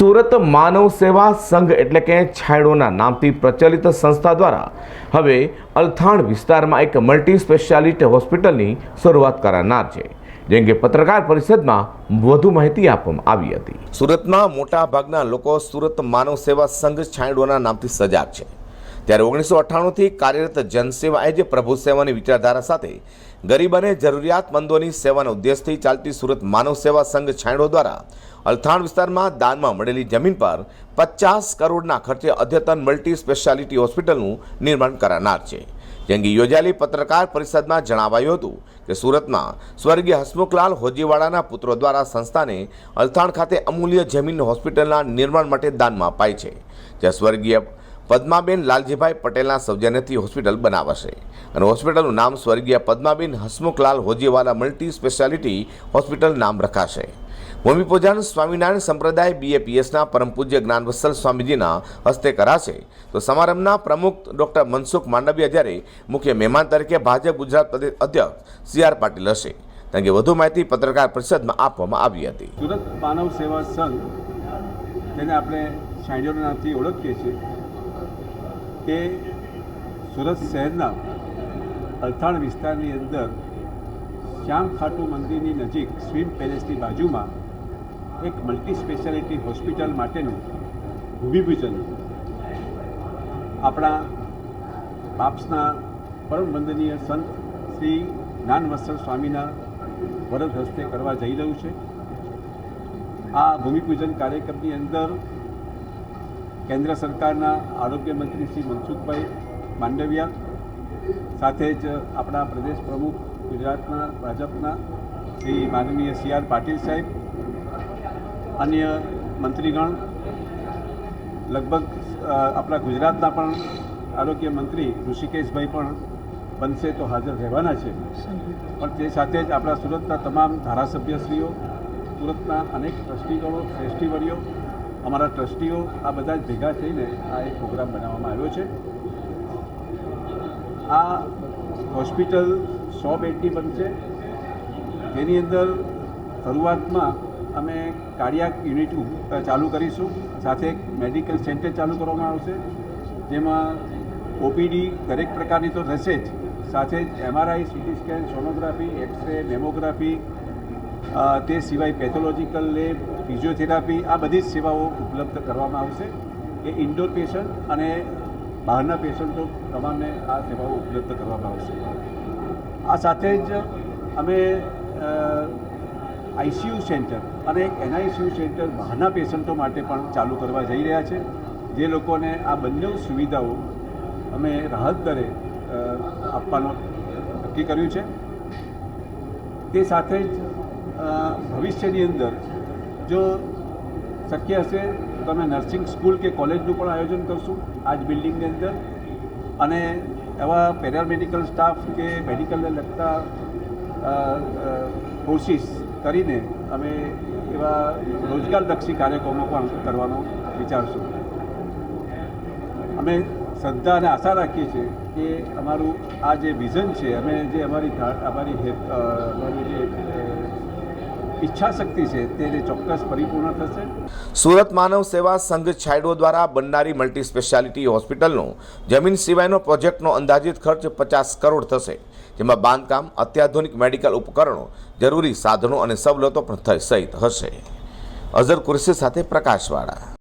સુરત માનવ સેવા સંઘ એટલે કે છાયડોના નામથી પ્રચલિત સંસ્થા દ્વારા હવે અલથાણ વિસ્તારમાં એક મલ્ટી સ્પેશિયાલિટી હોસ્પિટલની શરૂઆત કરાનાર છે, જેમ કે પત્રકાર પરિષદમાં વધુ માહિતી આપવામાં આવી હતી. સુરતમાં મોટા ભાગના લોકો સુરત માનવ સેવા સંઘ છાયડોના નામથી સજાગ છે. ત્યારે ઓગણીસો અઠ્ઠાણુંથી કાર્યરત જનસેવા એ જે પ્રભુ સેવાની વિચારધારા સાથે ગરીબ અને જરૂરિયાતમંદોની સેવાના ઉદ્દેશથી ચાલતી સુરત માનવ સેવા સંઘ છાંયડો દ્વારા અલથાણ વિસ્તારમાં દાનમાં મળેલી જમીન પર પચાસ કરોડના ખર્ચે અદ્યતન મલ્ટી સ્પેશિયાલિટી હોસ્પિટલનું નિર્માણ કરાનાર છે. જેમ કે યોજાયેલી પત્રકાર પરિષદમાં જણાવાયું હતું કે સુરતમાં સ્વર્ગીય હસમુખલાલ હોજીવાડાના પુત્રો દ્વારા સંસ્થાને અલથાણ ખાતે અમૂલ્ય જમીન હોસ્પિટલના નિર્માણ માટે દાનમાં અપાઈ છે. જ્યાં સ્વર્ગીય પદ્માબેન લાલજીભાઈ પટેલના સૌજન્યથી હોસ્પિટલ બનાવાશે. અને હોસ્પિટલનું નામ સ્વર્ગીય Padmaben Hasmukhlal Hojiwala multi speciality hospital નામ રખાશે. ભૂમિપૂજન સ્વામિનારાયણ સંપ્રદાય બીએપીએસના પરમ પૂજ્ય જ્ઞાનવત્સલ સ્વામીજીના હસ્તે કરાશે. તો સમારંભના પ્રમુખ ડોક્ટર મનસુખ માંડવિયા જ્યારે મુખ્ય મહેમાન તરીકે ભાજપ ગુજરાત પ્રદેશ અધ્યક્ષ સી આર પાટીલ હશે. કારણ કે વધુ માહિતી પત્રકાર પરિષદમાં આપવામાં આવી હતી. સુરત માનવ સેવા સંઘ તેને આપણે નામથી ઓળખીએ છીએ તે સુરત શહેરના અલથાણ વિસ્તારની અંદર શ્યામ ખાટુ મંદિરની નજીક સ્વિમ પેલેસની બાજુમાં એક મલ્ટી સ્પેશિયાલિટી હોસ્પિટલ માટેનું ભૂમિપૂજન આપણા બાપ્સના પરમ વંદનીય સંત શ્રી જ્ઞાનવત્સલ સ્વામીના વરદ હસ્તે કરવા જઈ રહ્યું છે. આ ભૂમિપૂજન કાર્યક્રમની અંદર કેન્દ્ર સરકારના આરોગ્ય મંત્રી શ્રી મનસુખભાઈ માંડવિયા સાથે જ આપણા પ્રદેશ પ્રમુખ ગુજરાતના, ભાજપના શ્રી માનનીય સી આર પાટીલ સાહેબ, અન્ય મંત્રીગણ, લગભગ આપણા ગુજરાતના પણ આરોગ્ય મંત્રી ઋષિકેશભાઈ પણ બનશે તો હાજર રહેવાના છે. પણ તે સાથે જ આપણા સુરતના તમામ ધારાસભ્યશ્રીઓ, સુરતના અનેક ટ્રસ્ટીગણો શ્રેષ્ઠીવરીઓ અમારા ટ્રસ્ટીઓ આ બધા જ ભેગા થઈને આ એક પ્રોગ્રામ બનાવવામાં આવ્યો છે. આ હોસ્પિટલ સો બેડની બનશે. જેની અંદર શરૂઆતમાં અમે કાર્ડિયાક યુનિટ ચાલુ કરીશું. સાથે એક મેડિકલ સેન્ટર ચાલુ કરવામાં આવશે. જેમાં ઓપીડી દરેક પ્રકારની તો રહેશે જ. સાથે જ MRI, CT scan, sonography, X ray, mammography તે સિવાય પેથોલોજીકલ લેબ, ફિઝિયોથેરાપી, આ બધી જ સેવાઓ ઉપલબ્ધ કરવામાં આવશે. એ ઇન્ડોર પેશન્ટ અને બહારના પેશન્ટો તમામને આ સેવાઓ ઉપલબ્ધ કરવામાં આવશે. આ સાથે જ અમે આઈસીયુ સેન્ટર અને એક એનઆઈસીયુ સેન્ટર બહારના પેશન્ટો માટે પણ ચાલુ કરવા જઈ રહ્યા છે. જે લોકોને આ બંને સુવિધાઓ અમે રાહત દરે આપવાનું નક્કી કર્યું છે. તે સાથે જ ભવિષ્યની અંદર જો શક્ય હશે તો અમે નર્સિંગ સ્કૂલ કે કોલેજનું પણ આયોજન કરશું આ જ બિલ્ડિંગની અંદર. અને એવા પેરામેડિકલ સ્ટાફ કે મેડિકલને લગતા કોર્સિસ કરીને અમે એવા રોજગારલક્ષી કાર્યક્રમો પણ કરવાનો વિચારશું. અમે શ્રદ્ધા અને આશા રાખીએ છીએ કે અમારું આ જે વિઝન છે, અમે જે અમારી અમારી અમારી જે અ, ઈચ્છા શક્તિ છે તે ચોક્કસ પરિપૂર્ણ થશે. સુરત માનવ સેવા સંઘ છાયડો દ્વારા બનનારી મલ્ટી સ્પેશિયાલિટી હોસ્પિટલનો જમીન સિવાયનો પ્રોજેક્ટનો અંદાજિત ખર્ચ પચાસ કરોડ થશે જેમાં બાંધકામ અત્યાધુનિક મેડિકલ ઉપકરણો જરૂરી સાધનો અને સવલતો પણ સહિત હશે. અઝર કુરશી સાથે પ્રકાશવાળા.